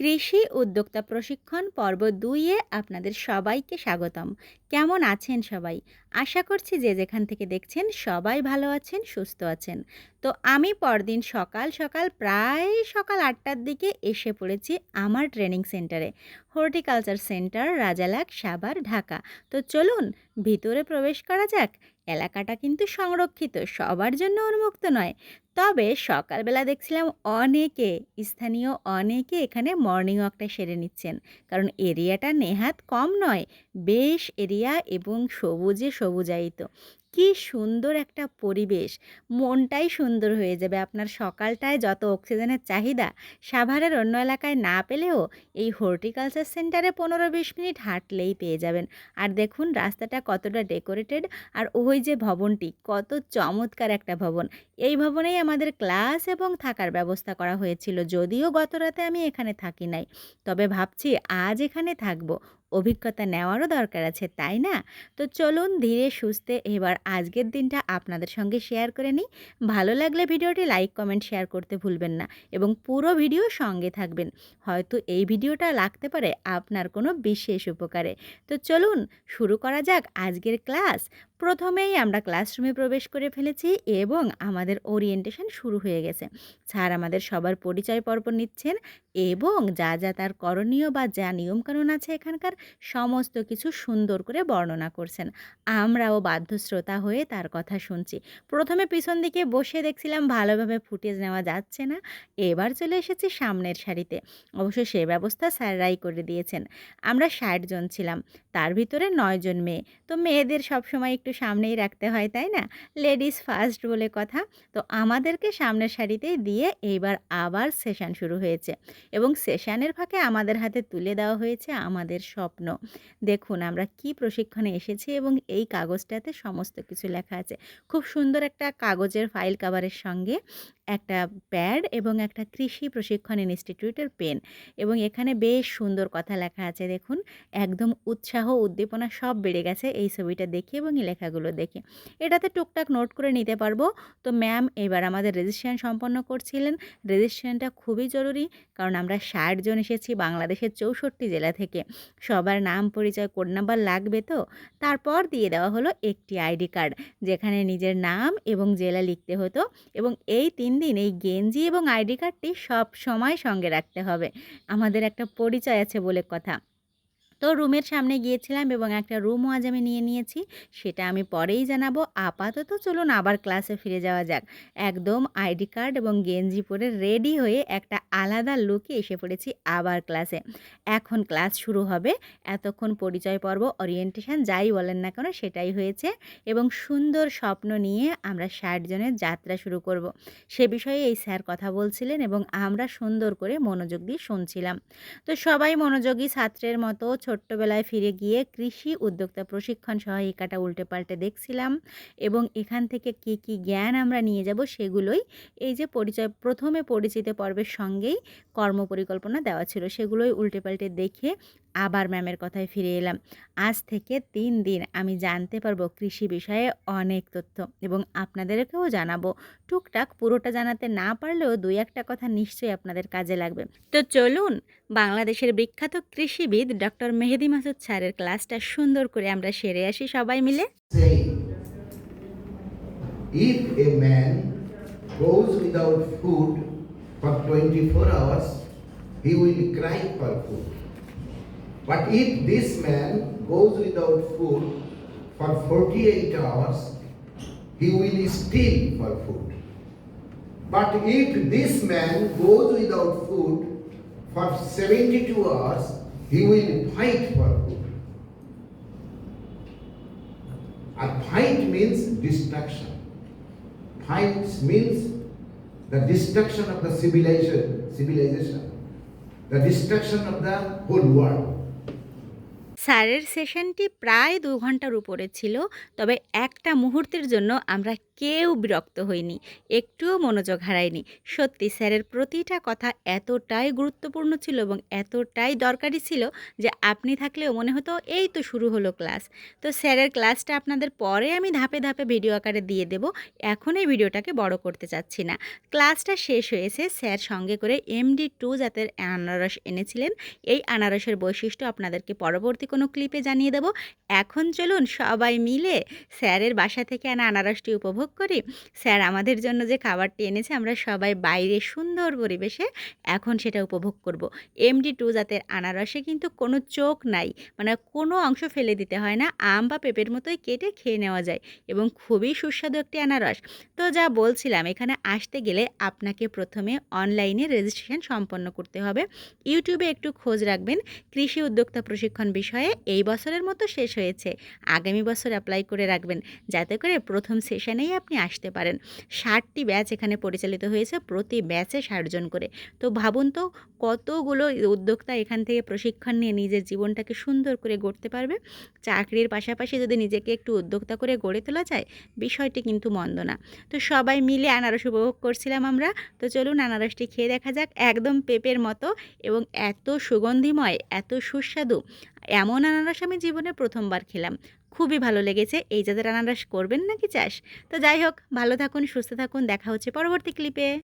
কৃষি উদ্যোক্তা প্রশিক্ষণ পর্ব দুইয়ে আপনাদের সবাইকে স্বাগতম। কেমন আছেন সবাই? আশা করছি যে যেখান থেকে দেখছেন সবাই ভালো আছেন, সুস্থ আছেন। তো আমি পরদিন সকাল সকাল প্রায় সকাল আটটার দিকে এসে পড়েছি আমার ট্রেনিং সেন্টারে, হর্টিকালচার সেন্টার রাজালাক সাবার ঢাকা। তো চলুন, ভিতরে প্রবেশ করা যাক। এলাকাটা কিন্তু সংরক্ষিত, সবার জন্য উন্মুক্ত নয়। তবে সকালবেলা দেখছিলাম অনেকে, স্থানীয় অনেকে এখানে মর্নিং ওয়াকটা সেরে নিচ্ছেন। কারণ এরিয়াটা নেহাত কম নয়, বেশ এরিয়া এবং সবুজে সবুজায়িত। কি সুন্দর একটা পরিবেশ। মনটাই সুন্দর হয়ে যাবে। আপনার সকালটায় যত অক্সিজেনের চাহিদা, সাভারের অন্য এলাকায় না পেলেও এই হর্টিকালচার সেন্টারে পনেরো বিশ মিনিট হাঁটলেই পেয়ে যাবেন। আর দেখুন, রাস্তাটা কতটা ডেকোরেটেড আর ওই যে ভবনটি, কত চমৎকার একটা ভবন। এই ভবনেই আমাদের ক্লাস এবং থাকার ব্যবস্থা করা হয়েছিল। যদিও গত রাতে আমি এখানে থাকি নাই। তবে ভাবছি আজ এখানে থাকব। অভিজ্ঞতা নেওয়ারও দরকার আছে, তাই না? তো চলুন ধীরে সুস্থে এবার আজকের দিনটা আপনাদের সঙ্গে শেয়ার করে নিই। ভালো লাগলে ভিডিওটি লাইক, কমেন্ট, শেয়ার করতে ভুলবেন না এবং পুরো ভিডিও সঙ্গে থাকবেন। হয়তো এই ভিডিওটা লাগতে পারে আপনার কোনো বিশেষ উপকারে। তো চলুন শুরু করা যাক আজকের ক্লাস। প্রথমেই আমরা ক্লাসরুমে প্রবেশ করে ফেলেছি এবং আমাদের ওরিয়েন্টেশন শুরু হয়ে গেছে। স্যার আমাদের সবার পরিচয় পর্ব নিচ্ছেন এবং যা যা তার করণীয় বা যা নিয়মকানুন আছে এখানকার সমস্ত কিছু সুন্দর করে বর্ণনা করছেন। আমরাও বাধ্য শ্রোতা হয়ে তার কথা শুনছি। প্রথমে পিছন দিকে বসে দেখছিলাম ভালোভাবে ফুটেজ নেওয়া যাচ্ছে না। এবার চলে এসেছি সামনের সারিতে। অবশ্য সে ব্যবস্থা স্যাররাই করে দিয়েছেন। আমরা ষাট জন ছিলাম। তার ভিতরে নয়জন মেয়ে। তো মেয়েদের সবসময় একটু সামনেই রাখতে হয়, তাই না? লেডিস ফার্স্ট বলে কথা। তো আমাদেরকে সামনের সারিতে দিয়ে এইবার আবার সেশন শুরু হয়েছে। এবং সেশনের ফাঁকে আমাদের হাতে তুলে দেওয়া হয়েছে আমাদের স্বপ্ন। দেখুন আমরা কি প্রশিক্ষণে এসেছি এবং এই কাগজটাতে সমস্ত কিছু লেখা আছে। খুব সুন্দর একটা কাগজের ফাইল কাভারের সঙ্গে একটা প্যাড এবং একটা কৃষি প্রশিক্ষণ ইনস্টিটিউটের পেন এবং এখানে বেশ সুন্দর কথা লেখা আছে, দেখুন। একদম উৎসাহ, উদ্দীপনা সব বেড়ে গেছে এই ছবিটা দেখে এবং এই লেখাগুলো দেখে। এটাতে টুকটাক নোট করে নিতে পারব। তো ম্যাম এবার আমাদের রেজিস্ট্রেশন সম্পন্ন করছিলেন। রেজিস্ট্রেশনটা খুবই জরুরি কারণ আমরা ষাট জন এসেছি বাংলাদেশের চৌষট্টি জেলা থেকে। সবার নাম, পরিচয় কোড নাম্বার লাগবে তো? তারপর দিয়ে দেওয়া হলো একটি আইডি কার্ড, যেখানে নিজের নাম এবং জেলা লিখতে হতো এবং এই তিন দিন এই গেঞ্জি এবং আইডি কার্ডটি সব সময় সঙ্গে রাখতে হবে। আমাদের একটা পরিচয় আছে বলে কথা। তো রুমের সামনে গিয়েছিলাম এবং একটা রুমও আজ আমি নিয়ে নিয়েছি, সেটা আমি পরেই জানাব। আপাতত চলুন আবার ক্লাসে ফিরে যাওয়া যাক। একদম আইডি কার্ড এবং গেঞ্জি পরে রেডি হয়ে একটা আলাদা লুকে এসে পড়েছি আবার ক্লাসে। এখন ক্লাস শুরু হবে। এতক্ষণ পরিচয় পর্ব ওরিয়েন্টেশন যাই বলেন না কেন সেটাই হয়েছে এবং সুন্দর স্বপ্ন নিয়ে আমরা ষাট জনের যাত্রা শুরু করব। সে বিষয়ে এই স্যার কথা বলছিলেন এবং আমরা সুন্দর করে মনোযোগ দিয়ে শুনছিলাম। তো সবাই মনোযোগী ছাত্রের মতো ছোট্টবেলায় ফিরে গিয়ে কৃষি উদ্যোক্তা প্রশিক্ষণ সহায়িকাটা উল্টে পাল্টে দেখছিলাম এবং এখান থেকে কি কি জ্ঞান আমরা নিয়ে যাব সেগুলোই এই যে পরিচয়, প্রথমে পরিচিত পর্বের সঙ্গেই কর্মপরিকল্পনা দেওয়া ছিল, সেগুলোই উল্টে পাল্টে দেখে আবার ম্যামের কথায় ফিরে এলাম। আজ থেকে তিন দিন আমি জানতে পারব কৃষি বিষয়ে অনেক তথ্য এবং আপনাদেরকেও জানাব। টুকটাক পুরোটা জানাতে না পারলেও দুই একটা কথা নিশ্চয়ই আপনাদের কাজে লাগবে। তো চলুন, বাংলাদেশের বিখ্যাত কৃষিবিদ ডক্টর মেহেদি মাসুদ স্যারের ক্লাসটা সুন্দর করে আমরা সেরে আসি সবাই মিলে if a man goes without food for 24 hours, he will cry for food. But if goes without food for 48 hours, he will steal for food. But if this man goes without food for 72 hours, he will fight for food. And fight means destruction. Fight means the destruction of the civilization, civilization, the destruction of the whole world. স্যারের সেশনটি প্রায় দু ঘণ্টার উপরে ছিল তবে একটা মুহূর্তের জন্য আমরা কেউ বিরক্ত হয়নি, একটুও মনোযোগ হারায়নি। সত্যি স্যারের প্রতিটা কথা এতটাই গুরুত্বপূর্ণ ছিল এবং এতটাই দরকারি ছিল যে আপনি থাকলেও মনে হতো এই তো শুরু হলো ক্লাস। তো স্যারের ক্লাসটা আপনাদের পরে আমি ধাপে ধাপে ভিডিও আকারে দিয়ে দেব। এখন এই ভিডিওটাকে বড় করতে চাচ্ছি না। ক্লাসটা শেষ হয়েছে, স্যার সঙ্গে করে এমডি টু জাতের আনারস এনেছিলেন। এই আনারসের বৈশিষ্ট্য আপনাদেরকে পরবর্তী কোনো ক্লিপে জানিয়ে দেব। এখন চলুন সবাই মিলে স্যারের বাসা থেকে আনা আনারসটি উপভোগ করি। স্যার, আমাদের জন্য যে খাবারটি এনেছে, আমরা সবাই বাইরে সুন্দর পরিবেশে এখন সেটা উপভোগ করব। এমডি টু জাতের আনারসে কিন্তু কোনো চোখ নাই মানে কোনো অংশ ফেলে দিতে হয় না, আম বা পেঁপের মতোই কেটে খেয়ে নেওয়া যায় এবং খুবই সুস্বাদু একটি আনারস। তো যা বলছিলাম, এখানে আসতে গেলে আপনাকে প্রথমে অনলাইনে রেজিস্ট্রেশন সম্পন্ন করতে হবে। ইউটিউবে একটু খোঁজ রাখবেন, কৃষি উদ্যোক্তা প্রশিক্ষণ বিষয়ে এই বছরের মতো শেষ হয়েছে। আগামী বছর অ্যাপ্লাই করে রাখবেন, যাতে করে প্রথম সেশনেই আপনি আসতে পারেন। ষাটটি ব্যাচ এখানে পরিচালিত হয়েছে, প্রতি ব্যাচে ষাটজন করে। তো ভাবুন তো, কতগুলো উদ্যোক্তা এখান থেকে প্রশিক্ষণ নিয়ে নিজের জীবনটাকে সুন্দর করে গড়তে পারবে? চাকরির পাশাপাশি যদি নিজেকে একটু উদ্যোক্তা করে গড়ে তোলা যায়, বিষয়টি কিন্তু মন্দ না। তো সবাই মিলে আনারস উপভোগ করছিলাম আমরা। তো চলুন আনারসটি খেয়ে দেখা যাক। একদম পেঁপের মতো এবং এত সুগন্ধিময়, এত সুস্বাদু। এমন আনারস আমি জীবনে প্রথমবার খেলাম। খুবই ভালো লেগেছে। এই জাতের আনারস করবেন নাকি চাষ তো যাই হোক, ভালো থাকুন, সুস্থ থাকুন, দেখা হচ্ছে পরবর্তী ক্লিপে